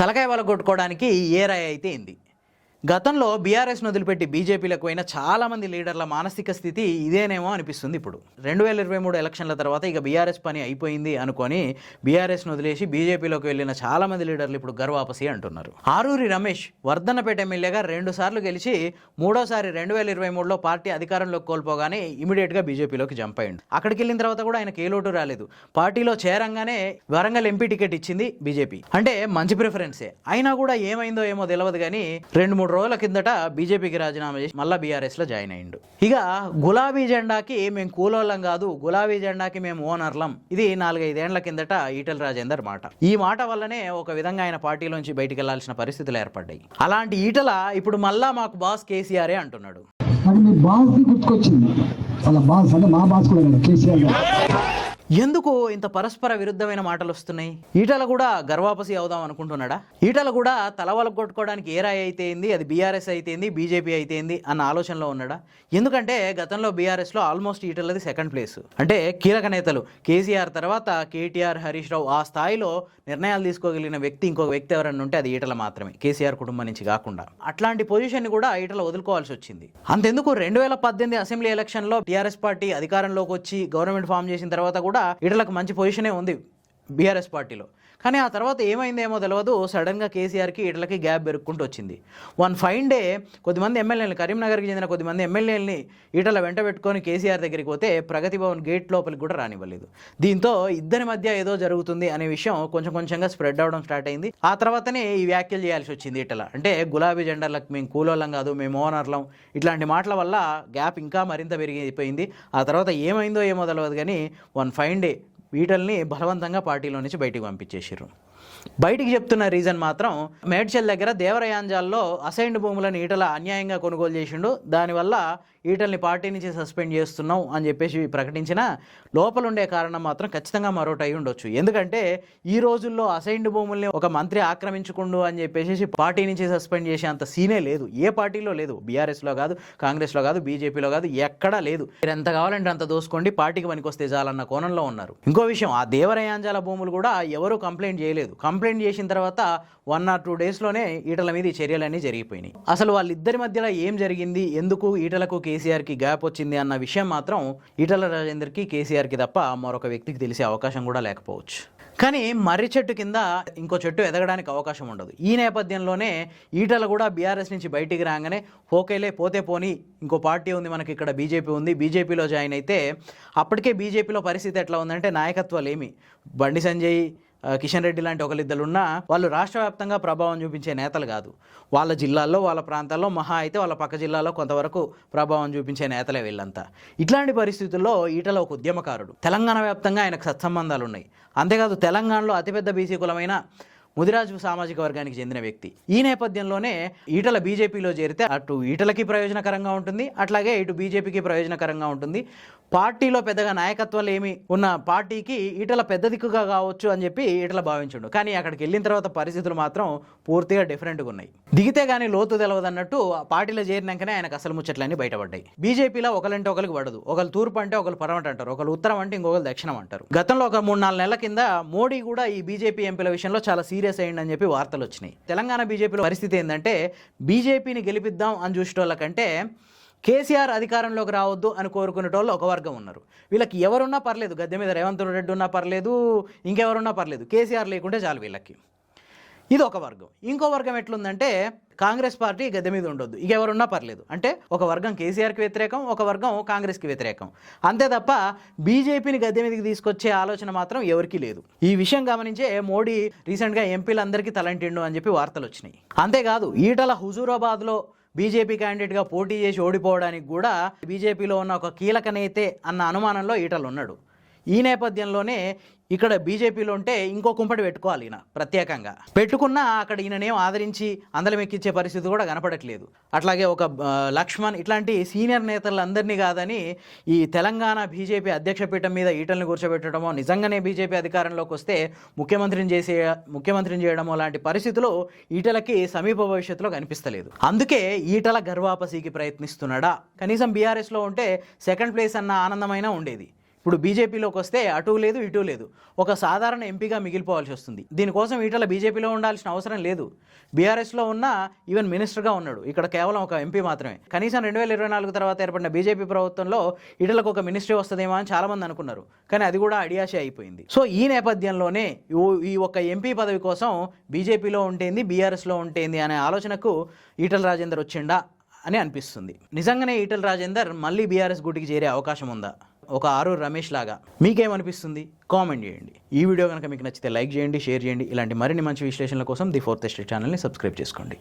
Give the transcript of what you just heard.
తలకాయ వల కొట్టుకోవడానికి ఏ రాయి అయితే ఏంది? గతంలో బీఆర్ఎస్ను వదిలిపెట్టి బీజేపీలకు పోయిన చాలామంది లీడర్ల మానసిక స్థితి ఇదేనేమో అనిపిస్తుంది ఇప్పుడు. రెండు వేల ఇరవై మూడు ఎలక్షన్ల తర్వాత ఇక బీఆర్ఎస్ పని అయిపోయింది అనుకొని బీఆర్ఎస్ను వదిలేసి బీజేపీలోకి వెళ్ళిన చాలామంది లీడర్లు ఇప్పుడు గర్వాపసి అంటున్నారు. ఆరూరి రమేష్ వర్ధన్నపేట ఎమ్మెల్యేగా రెండు సార్లు గెలిచి మూడోసారి రెండు వేల ఇరవై మూడులో పార్టీ అధికారంలోకి కోల్పోగానే ఇమీడియట్గా బీజేపీలోకి జంప్ అయ్యిండు. అక్కడికి వెళ్ళిన తర్వాత కూడా ఆయనకి ఏ లోటు రాలేదు. పార్టీలో చేరంగానే వరంగల్ ఎంపీ టికెట్ ఇచ్చింది బీజేపీ. అంటే మంచి ప్రిఫరెన్సే అయినా కూడా ఏమైందో ఏమో తెలియదు కానీ రెండు మూడు రోజుల కిందట బీజేపీకి రాజీనామా చేసి మళ్ళీ బీఆర్ఎస్లో జాయిన్ అయ్యిండు. ఇక గులాబీ జెండాకి మేము కూలోళ్ళం కాదు గులాబీ జెండాకి మేము ఓనర్లం. ఇది నాలుగైదేండ్ల కిందట ఈటల రాజేందర్ మాట. ఈ మాట వల్లనే ఒక విధంగా ఆయన పార్టీలోంచి బయటికి వెళ్ళాల్సిన పరిస్థితులు ఏర్పడ్డాయి. అలాంటి ఈటల ఇప్పుడు మళ్ళా మాకు బాస్ కేసీఆరే అంటున్నాడు. నాకు మీ గుర్తుకొచ్చింది. అలా బాస్ అంటే మా బాస్ కూడా కేసీఆర్ ఎందుకు ఇంత పరస్పర విరుద్ధమైన మాటలు వస్తున్నాయి? ఈటల కూడా గర్వాపసి అవుదాం అనుకుంటున్నాడా? ఈటల కూడా తలవలకు కొట్టుకోవడానికి ఏ రాయి అయితేంది అది బీఆర్ఎస్ అయితేంది బీజేపీ అయితేంది అన్న ఆలోచనలో ఉన్నాడా? ఎందుకంటే గతంలో బీఆర్ఎస్లో ఆల్మోస్ట్ ఈటలది సెకండ్ ప్లేస్. అంటే కీలక నేతలు కేసీఆర్ తర్వాత కేటీఆర్ హరీష్ రావు ఆ స్థాయిలో నిర్ణయాలు తీసుకోగలిగిన వ్యక్తి ఇంకొక వ్యక్తి ఎవరన్నా ఉంటే అది ఈటల మాత్రమే. కేసీఆర్ కుటుంబం నుంచి కాకుండా. అట్లాంటి పొజిషన్ కూడా ఈటల వదులుకోవాల్సి వచ్చింది. అంతెందుకు? రెండు వేల పద్దెనిమిది అసెంబ్లీ ఎలక్షన్లో టీఆర్ఎస్ పార్టీ అధికారంలోకి వచ్చి గవర్నమెంట్ ఫామ్ చేసిన తర్వాత కూడా ఈటలకు మంచి పొజిషనే ఉంది బీఆర్ఎస్ పార్టీలో. కానీ ఆ తర్వాత ఏమైందేమో తెలియదు సడన్గా కేసీఆర్కి ఈటలకి గ్యాప్ పెరుక్కుంటూ వచ్చింది. వన్ ఫైన్ డే కొద్దిమంది ఎమ్మెల్యేలు కరీంనగర్కి చెందిన కొద్దిమంది ఎమ్మెల్యేలని ఈటల వెంట పెట్టుకొని కేసీఆర్ దగ్గరికి పోతే ప్రగతి భవన్ గేట్ లోపలికి కూడా రానివ్వలేదు. దీంతో ఇద్దరి మధ్య ఏదో జరుగుతుంది అనే విషయం కొంచెం కొంచెంగా స్ప్రెడ్ అవడం స్టార్ట్ అయింది. ఆ తర్వాతనే ఈ వ్యాఖ్యలు చేయాల్సి వచ్చింది ఇటల. అంటే గులాబీ జెండర్లకు మేము కూలోళ్ళం కాదు మేము ఓనర్లం. ఇట్లాంటి మాటల వల్ల గ్యాప్ ఇంకా మరింత పెరిగిపోయింది. ఆ తర్వాత ఏమైందో ఏమో తెలియదు కానీ వన్ ఫైన్ డే వీటల్ని బలవంతంగా పార్టీలో నుంచి బయటికి పంపించేసారు బయటికి చెప్తున్న రీజన్ మాత్రం మేడ్చల్ దగ్గర దేవరయాంజాల్లో అసైన్డ్ భూములను ఈటల అన్యాయంగా కొనుగోలు చేసిండు. దానివల్ల ఈటల్ని పార్టీ నుంచి సస్పెండ్ చేస్తున్నాం అని చెప్పేసి ప్రకటించిన లోపల ఉండే కారణం మాత్రం ఖచ్చితంగా మరొకటి అయి ఉండొచ్చు. ఎందుకంటే ఈ రోజుల్లో అసైన్డ్ భూముల్ని ఒక మంత్రి ఆక్రమించుకుండు అని చెప్పేసి పార్టీ నుంచి సస్పెండ్ చేసే అంత సీనే లేదు. ఏ పార్టీలో లేదు. బీఆర్ఎస్లో కాదు కాంగ్రెస్లో కాదు బీజేపీలో కాదు ఎక్కడా లేదు. మీరు ఎంత కావాలంటే అంత దోసుకోండి పార్టీకి పనికొస్తే చాలన్న కోణంలో ఉన్నారు. ఇంకో విషయం ఆ దేవరయాంజాల భూములు కూడా ఎవరు కంప్లైంట్ చేయలేదు. కంప్లైంట్ చేసిన తర్వాత వన్ ఆర్ టూ డేస్లోనే ఈటల మీద ఈ చర్యలన్నీ జరిగిపోయినాయి. అసలు వాళ్ళిద్దరి మధ్యలో ఏం జరిగింది? ఎందుకు ఈటలకు కేసీఆర్కి గ్యాప్ వచ్చింది అన్న విషయం మాత్రం ఈటల రాజేందర్కి కేసీఆర్కి తప్ప మరొక వ్యక్తికి తెలిసే అవకాశం కూడా లేకపోవచ్చు. కానీ మర్రి చెట్టు కింద ఇంకో చెట్టు ఎదగడానికి అవకాశం ఉండదు. ఈ నేపథ్యంలోనే ఈటలు కూడా బీఆర్ఎస్ నుంచి బయటికి రాగానే ఓకేలే పోతే పోని ఇంకో పార్టీ ఉంది మనకి ఇక్కడ బీజేపీ ఉంది బీజేపీలో జాయిన్ అయితే అప్పటికే బీజేపీలో పరిస్థితి ఎట్లా ఉందంటే నాయకత్వాలు ఏమి? బండి సంజయ్ కిషన్ రెడ్డి లాంటి ఒకరిద్దరు ఉన్నా వాళ్ళు రాష్ట్ర వ్యాప్తంగా ప్రభావం చూపించే నేతలు కాదు. వాళ్ళ జిల్లాల్లో వాళ్ళ ప్రాంతాల్లో మహా అయితే వాళ్ళ పక్క జిల్లాలో కొంతవరకు ప్రభావం చూపించే నేతలే వీళ్ళంతా. ఇట్లాంటి పరిస్థితుల్లో ఈటల ఒక ఉద్యమకారుడు. తెలంగాణ వ్యాప్తంగా ఆయనకు సత్సంబంధాలు ఉన్నాయి అంతేకాదు తెలంగాణలో అతిపెద్ద బీసీ కులమైన ముదిరాజు సామాజిక వర్గానికి చెందిన వ్యక్తి. ఈ నేపథ్యంలోనే ఈటల బీజేపీలో చేరితే అటు ఈటలకి ప్రయోజనకరంగా ఉంటుంది అట్లాగే ఇటు బీజేపీకి ప్రయోజనకరంగా ఉంటుంది. పార్టీలో పెద్దగా నాయకత్వాలు ఏమి ఉన్న పార్టీకి ఈటల పెద్ద దిక్కుగా కావచ్చు అని చెప్పి ఈటల భావించుండు. కానీ అక్కడికి వెళ్ళిన తర్వాత పరిస్థితులు మాత్రం పూర్తిగా డిఫరెంట్గా ఉన్నాయి. దిగితే కానీ లోతు తెలవదన్నట్టు ఆ పార్టీలో చేరినాకనే ఆయనకు అసలు ముచ్చట్లన్నీ బయటపడ్డాయి. బీజేపీలో ఒకరంటే ఒకరికి పడదు. ఒకరు తూర్పు అంటే ఒకరు పరమట అంటారు. ఒకరు ఉత్తరం అంటే ఇంకొకరు దక్షిణం అంటారు. గతంలో ఒక మూడు నాలుగు నెలల కింద మోడీ కూడా ఈ బీజేపీ ఎంపీల విషయంలో చాలా సీరియస్ అయ్యిందని చెప్పి వార్తలు వచ్చినాయి. తెలంగాణ బీజేపీలో పరిస్థితి ఏంటంటే బీజేపీని గెలిపిద్దాం అని చూసేటోళ్ళకంటే కేసీఆర్ అధికారంలోకి రావద్దు అని కోరుకునేటోళ్ళు ఒక వర్గం ఉన్నారు. వీళ్ళకి ఎవరున్నా పర్లేదు గద్దె మీద రేవంత్ రెడ్డి ఉన్నా పర్లేదు ఇంకెవరున్నా పర్లేదు. కేసీఆర్ లేకుంటే చాలు వీళ్ళకి. ఇది ఒక వర్గం. ఇంకో వర్గం ఎట్లుందంటే కాంగ్రెస్ పార్టీ గద్దె మీద ఉండొద్దు. ఇక ఎవరున్నా పర్లేదు. అంటే ఒక వర్గం కేసీఆర్కి వ్యతిరేకం ఒక వర్గం కాంగ్రెస్కి వ్యతిరేకం. అంతే తప్ప బీజేపీని గద్దె మీదకి తీసుకొచ్చే ఆలోచన మాత్రం ఎవరికీ లేదు. ఈ విషయం గమనించే మోడీ రీసెంట్గా ఎంపీలందరికీ తలంటిండు అని చెప్పి వార్తలు వచ్చినాయి అంతేకాదు ఈటల హుజూరాబాద్లో బీజేపీ క్యాండిడేట్గా పోటీ చేసి ఓడిపోవడానికి కూడా బీజేపీలో ఉన్న ఒక కీలక నేతే అన్న అనుమానంలో ఈటలు ఉన్నాడు ఈ నేపథ్యంలోనే ఇక్కడ బీజేపీలో ఉంటే ఇంకో కుంపటి పెట్టుకోవాలి ఈయన ప్రత్యేకంగా. పెట్టుకున్నా అక్కడ ఈయననేం ఆదరించి అందలం ఎక్కించే పరిస్థితి కూడా కనపడట్లేదు. అట్లాగే ఒక లక్ష్మణ్ ఇట్లాంటి సీనియర్ నేతలందరినీ కాదని ఈ తెలంగాణ బీజేపీ అధ్యక్ష పీఠం మీద ఈటల్ని కూర్చోబెట్టడమో నిజంగానే బీజేపీ అధికారంలోకి వస్తే ముఖ్యమంత్రిని చేసే ముఖ్యమంత్రిని చేయడమో లాంటి పరిస్థితులు ఈటలకి సమీప భవిష్యత్తులో కనిపిస్తలేదు. అందుకే ఈటల గర్వాపసికి ప్రయత్నిస్తున్నాడా? కనీసం బీఆర్ఎస్లో ఉంటే సెకండ్ ప్లేస్ అన్న ఆనందమైనా ఉండేది. ఇప్పుడు బీజేపీలోకి వస్తే అటు లేదు ఇటు లేదు. ఒక సాధారణ ఎంపీగా మిగిలిపోవాల్సి వస్తుంది. దీనికోసం ఈటల బీజేపీలో ఉండాల్సిన అవసరం లేదు. బీఆర్ఎస్లో ఉన్న ఈవెన్ మినిస్టర్గా ఉన్నాడు. ఇక్కడ కేవలం ఒక ఎంపీ మాత్రమే. కనీసం రెండు వేల ఇరవై నాలుగు తర్వాత ఏర్పడిన బీజేపీ ప్రభుత్వంలో ఈటలకు ఒక మినిస్ట్రీ వస్తుందేమో అని చాలామంది అనుకున్నారు. కానీ అది కూడా అడియాషే అయిపోయింది. సో ఈ నేపథ్యంలోనే ఈ- ఒక్క ఎంపీ పదవి కోసం బీజేపీలో ఉంటేంది బీఆర్ఎస్లో ఉంటేంది అనే ఆలోచనకు ఈటల రాజేందర్ వచ్చిండా అని అనిపిస్తుంది. నిజంగానే ఈటల రాజేందర్ మళ్ళీ బీఆర్ఎస్ గుటికి చేరే అవకాశం ఉందా? ఒక ఆరు రమేష్ లాగా. మీకేమనిపిస్తుంది? కామెంట్ చేయండి. ఈ వీడియో కనుక మీకు నచ్చితే లైక్ చేయండి షేర్ చేయండి. ఇలాంటి మరిన్ని మంచి విశ్లేషణల కోసం ది ఫోర్త్ స్టేట్ ఛానల్ని సబ్స్క్రైబ్ చేసుకోండి.